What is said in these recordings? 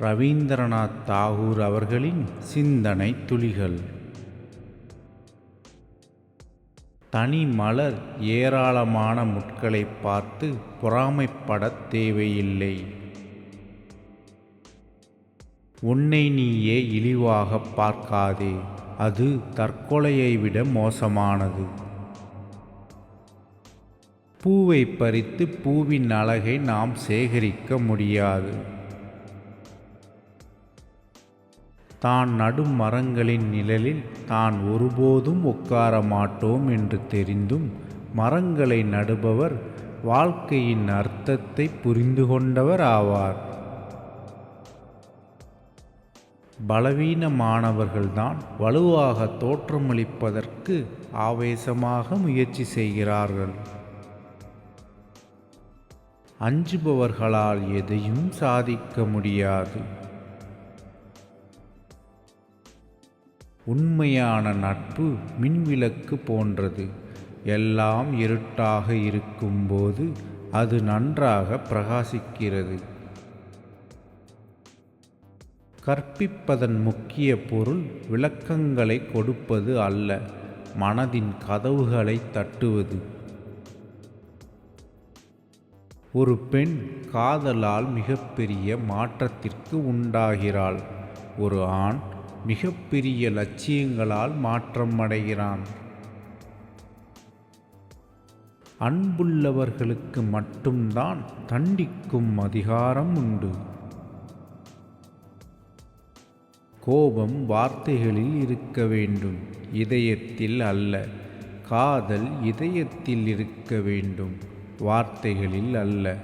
ரவீந்திரநாத் தாகூர் அவர்களின் சிந்தனை துளிகள். தனி மலர் ஏராளமான முட்களை பார்த்து பொறாமைப்படத் தேவையில்லை. உன்னை நீயே இழிவாகப் பார்க்காதே அது தற்கொலையை விட மோசமானது. பூவை பறித்து பூவின் அழகை நாம் சேகரிக்க முடியாது. தான் நடும் மரங்களின் நிழலில் தான் ஒருபோதும் உட்கார மாட்டோம் என்று தெரிந்தும் மரங்களை நடுபவர் வாழ்க்கையின் அர்த்தத்தை புரிந்து கொண்டவர் ஆவார். பலவீனமானவர்கள்தான் வலுவாக தோற்றமளிப்பதற்கு ஆவேசமாக முயற்சி செய்கிறார்கள். அஞ்சுபவர்களால் எதையும் சாதிக்க முடியாது. உண்மையான நட்பு மின்விளக்கு போன்றது. எல்லாம் இருட்டாக இருக்கும்போது அது நன்றாக பிரகாசிக்கிறது. கற்பிப்பதன் முக்கிய பொருள் விளக்கங்களை கொடுப்பது அல்ல மனதின் கதவுகளை தட்டுவது. ஒரு பெண் காதலால் மிகப்பெரிய மாற்றத்திற்கு உண்டாகிறாள். ஒரு ஆண் மிகப்பெரிய லட்சியங்களால் மாற்றம் அடைகிறான் அன்புள்ளவர்களுக்கு மட்டும்தான் தண்டிக்கும் அதிகாரம் உண்டு. கோபம் வார்த்தைகளில் இருக்க வேண்டும். இதயத்தில் அல்ல காதல் இதயத்தில் இருக்க வேண்டும். வார்த்தைகளில் அல்ல.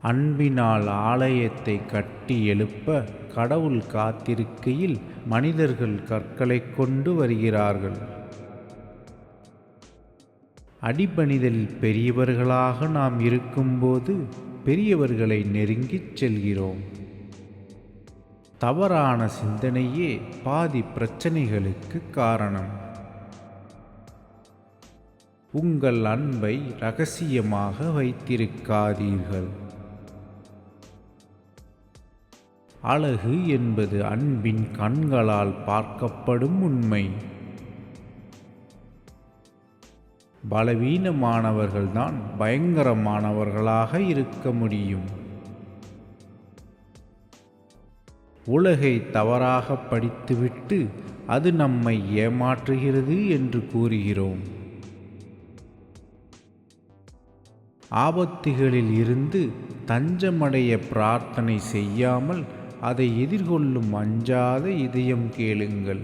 அன்பினால் ஆலயத்தை கட்டி எழுப்ப கடவுள் காத்திருக்கையில் மனிதர்கள் கற்களை கொண்டு வருகிறார்கள். அடிபணிதலில் பெரியவர்களாக நாம் இருக்கும்போது பெரியவர்களை நெருங்கிச் செல்கிறோம். தவறான சிந்தனையே பாதி பிரச்சனைகளுக்கு காரணம். உங்கள் அன்பை ரகசியமாக வைத்திருக்காதீர்கள். அழகு என்பது அன்பின் கண்களால் பார்க்கப்படும் உண்மை. பலவீனமானவர்கள்தான் பயங்கரமானவர்களாக இருக்க முடியும். உலகை தவறாக படித்துவிட்டு அது நம்மை ஏமாற்றுகிறது என்று கூறுகிறோம். ஆபத்துகளில் இருந்து தஞ்சமடைய பிரார்த்தனை செய்யாமல் அதை எதிர்கொள்ளும் அஞ்சாத இதயம் கேளுங்கள்.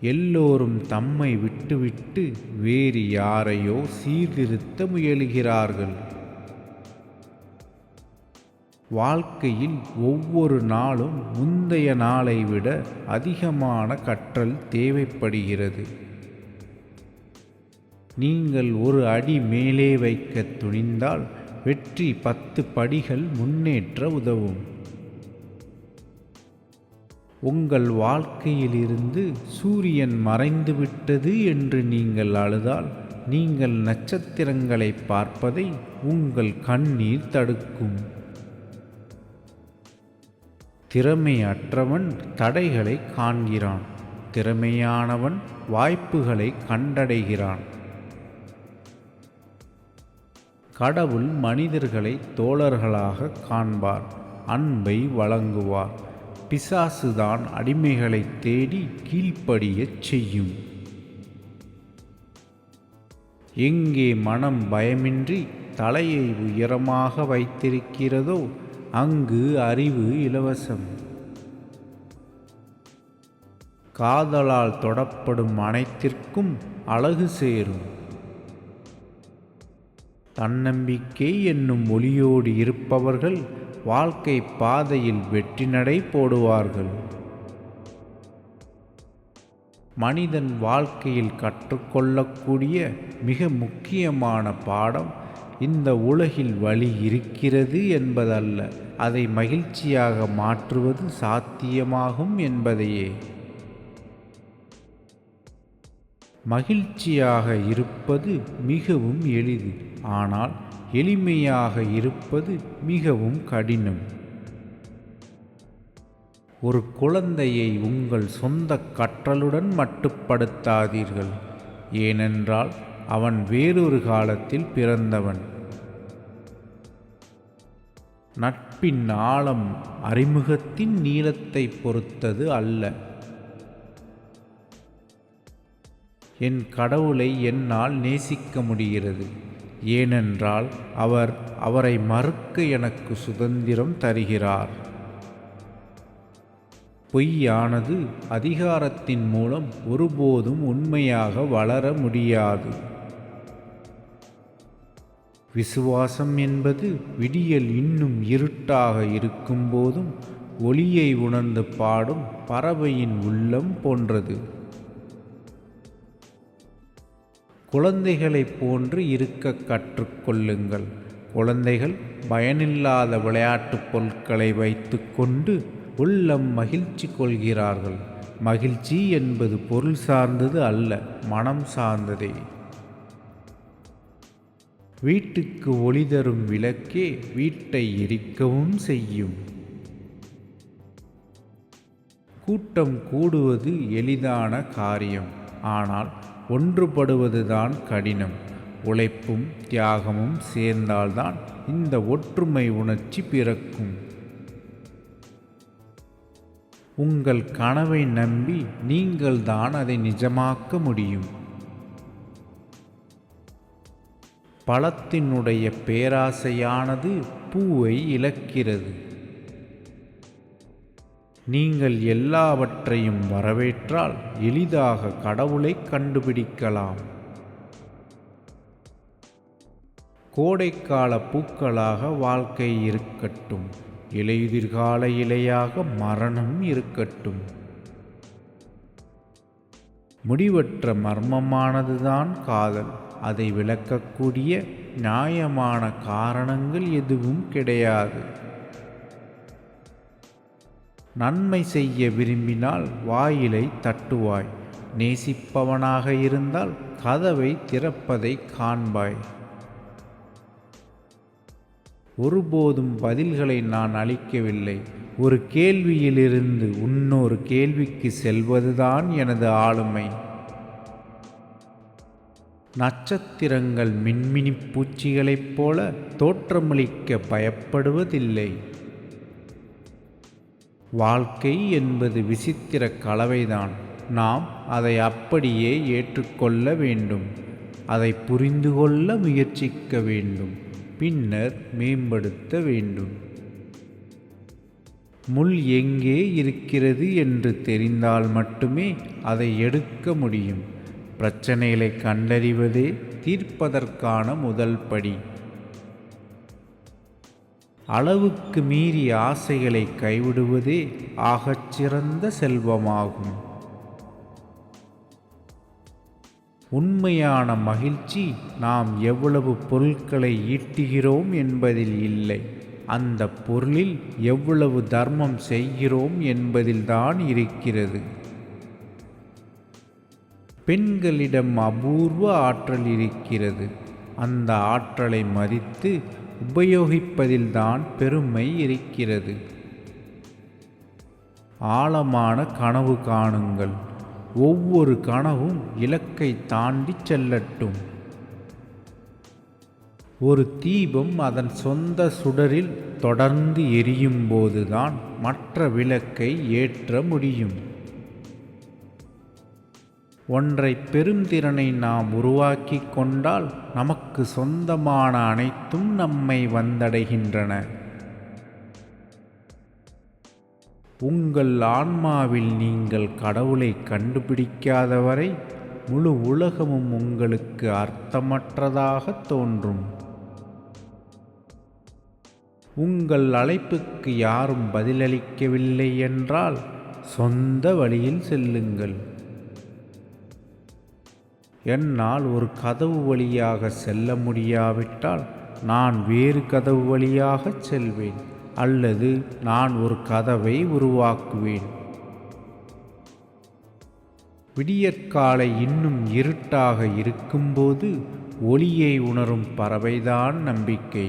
எல்லோரும் தம்மை விட்டுவிட்டு வேறு யாரையோ சீர்திருத்த முயலுகிறார்கள். வாழ்க்கையில் ஒவ்வொரு நாளும் முந்தைய நாளை விட அதிகமான கற்றல் தேவைப்படுகிறது. நீங்கள் ஒரு அடி மேலே வைக்க துணிந்தால் வெற்றி பத்து படிகள் முன்னேற்ற உதவும். உங்கள் வாழ்க்கையிலிருந்து சூரியன் மறைந்துவிட்டது என்று நீங்கள் அழுதால் நீங்கள் நட்சத்திரங்களை பார்ப்பதை உங்கள் கண்ணீர் தடுக்கும். திறமையற்றவன் தடைகளை காண்கிறான். திறமையானவன் வாய்ப்புகளை கண்டடைகிறான். கடவுள் மனிதர்களை தோழர்களாக காண்பார் அன்பை வழங்குவார். பிசாசுதான் அடிமைகளை தேடி கீழ்ப்படியச் செய்யும். எங்கே மனம் பயமின்றி தலையை உயரமாக வைத்திருக்கிறதோ அங்கு அறிவு இலவசம். காதலால் தொடப்படும் அனைத்திற்கும் அழகு சேரும். தன்னம்பிக்கை என்னும் ஒளியோடு இருப்பவர்கள் வாழ்க்கை பாதையில் வெற்றி நடை போடுவார்கள். மனிதன் வாழ்க்கையில் கற்றுக்கொள்ளக்கூடிய மிக முக்கியமான பாடம் இந்த உலகில் வழி இருக்கிறது என்பதல்ல. அதை மகிழ்ச்சியாக மாற்றுவது சாத்தியமாகும் என்பதையே. மகிழ்ச்சியாக இருப்பது மிகவும் எளிது ஆனால் எளிமையாக இருப்பது மிகவும் கடினம். ஒரு குழந்தையை உங்கள் சொந்த கற்றலுடன் மட்டுப்படுத்தாதீர்கள் ஏனென்றால் அவன் வேறொரு காலத்தில் பிறந்தவன். நட்பின் ஆழம் அறிமுகத்தின் நீளத்தை பொறுத்தது அல்ல. என் கடவுளை என்னால் நேசிக்க முடிகிறது. ஏனென்றால் அவர் அவரை மறுக்க எனக்கு சுதந்திரம் தருகிறார். பொய்யானது அதிகாரத்தின் மூலம் ஒருபோதும் உண்மையாக வளர முடியாது. விசுவாசம் என்பது விடியல் இன்னும் இருட்டாக இருக்கும்போதும் ஒளியை உணர்ந்து பாடும் பறவையின் உள்ளம் போன்றது. குழந்தைகளைப் போன்று இருக்க கற்றுக்கொள்ளுங்கள் குழந்தைகள் பயனில்லாத விளையாட்டுப் பொருட்களை வைத்துக்கொண்டு உள்ளம் மகிழ்ச்சி கொள்கிறார்கள். மகிழ்ச்சி என்பது பொருள் சார்ந்தது அல்ல மனம் சார்ந்ததே. வீட்டுக்கு ஒளி தரும் விளக்கே வீட்டை எரிக்கவும் செய்யும். கூட்டம் கூடுவது எளிதான காரியம். ஆனால் ஒன்றுபடுவதுதான் கடினம். உழைப்பும் தியாகமும் சேர்ந்தால்தான் இந்த ஒற்றுமை உணர்ச்சி பிறக்கும். உங்கள் கனவை நம்பி நீங்கள்தான் அதை நிஜமாக்க முடியும். பழத்தினுடைய பேராசையானது பூவை இழக்கிறது. நீங்கள் எல்லாவற்றையும் வரவேற்றால் எளிதாக கடவுளை கண்டுபிடிக்கலாம். கோடைக்கால பூக்களாக வாழ்க்கை இருக்கட்டும். இலையுதிர்கால இலையாக மரணம் இருக்கட்டும். முடிவற்ற மர்மமானதுதான் காதல். அதை விளக்கக்கூடிய நியாயமான காரணங்கள் எதுவும் கிடையாது. நன்மை செய்ய விரும்பினால் வாயிலை தட்டுவாய். நேசிப்பவனாக இருந்தால் கதவை திறப்பதை காண்பாய். ஒருபோதும் பதில்களை நான் அளிக்கவில்லை. ஒரு கேள்வியிலிருந்து இன்னொரு கேள்விக்கு செல்வதுதான் எனது ஆளுமை. நட்சத்திரங்கள் மின்மினி பூச்சிகளைப் போல தோற்றமளிக்க பயப்படுவதில்லை. வாழ்க்கை என்பது விசித்திர கலவைதான். நாம் அதை அப்படியே ஏற்றுக்கொள்ள வேண்டும். அதை புரிந்து கொள்ள முயற்சிக்க வேண்டும். பின்னர் மேம்படுத்த வேண்டும். முள் எங்கே இருக்கிறது என்று தெரிந்தால் மட்டுமே அதை எடுக்க முடியும். பிரச்சனைகளை கண்டறிவதே தீர்ப்பதற்கான முதல் படி. அளவுக்கு மீறி ஆசைகளை கைவிடுவதே ஆகச்சிறந்த செல்வமாகும். உண்மையான மகிழ்ச்சி நாம் எவ்வளவு பொருட்களை ஈட்டுகிறோம் என்பதில் இல்லை. அந்த பொருளில் எவ்வளவு தர்மம் செய்கிறோம் என்பதில்தான் இருக்கிறது. பெண்களிடம் அபூர்வ ஆற்றல் இருக்கிறது. அந்த ஆற்றலை மதித்து உபயோகிப்பதில்தான் பெருமை இருக்கிறது. ஆழமான கனவு காணுங்கள். ஒவ்வொரு கனவும் இலக்கை தாண்டி செல்லட்டும். ஒரு தீபம் அதன் சொந்த சுடரில் தொடர்ந்து எரியும் போதுதான் மற்ற விளக்கை ஏற்ற முடியும். ஒன்றை பெருந்திறனை நாம் உருவாக்கி கொண்டால் நமக்கு சொந்தமான அனைத்தும் நம்மை வந்தடைகின்றன. உங்கள் ஆன்மாவில் நீங்கள் கடவுளை கண்டுபிடிக்காதவரை முழு உலகமும் உங்களுக்கு அர்த்தமற்றதாக தோன்றும். உங்கள் அழைப்புக்கு யாரும் பதிலளிக்கவில்லை என்றால் சொந்த வழியில் செல்லுங்கள். என்னால் ஒரு கதவு வழியாக செல்ல முடியாவிட்டால் நான் வேறு கதவு வழியாக செல்வேன் அல்லது நான் ஒரு கதவை உருவாக்குவேன் விடியற்காலை இன்னும் இருட்டாக இருக்கும்போது ஒளியை உணரும் பறவைதான் நம்பிக்கை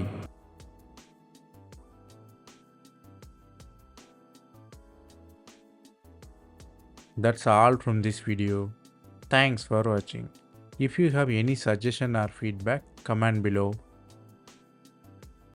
That's all from this video. Thanks for watching. If you have any suggestion or feedback, comment below.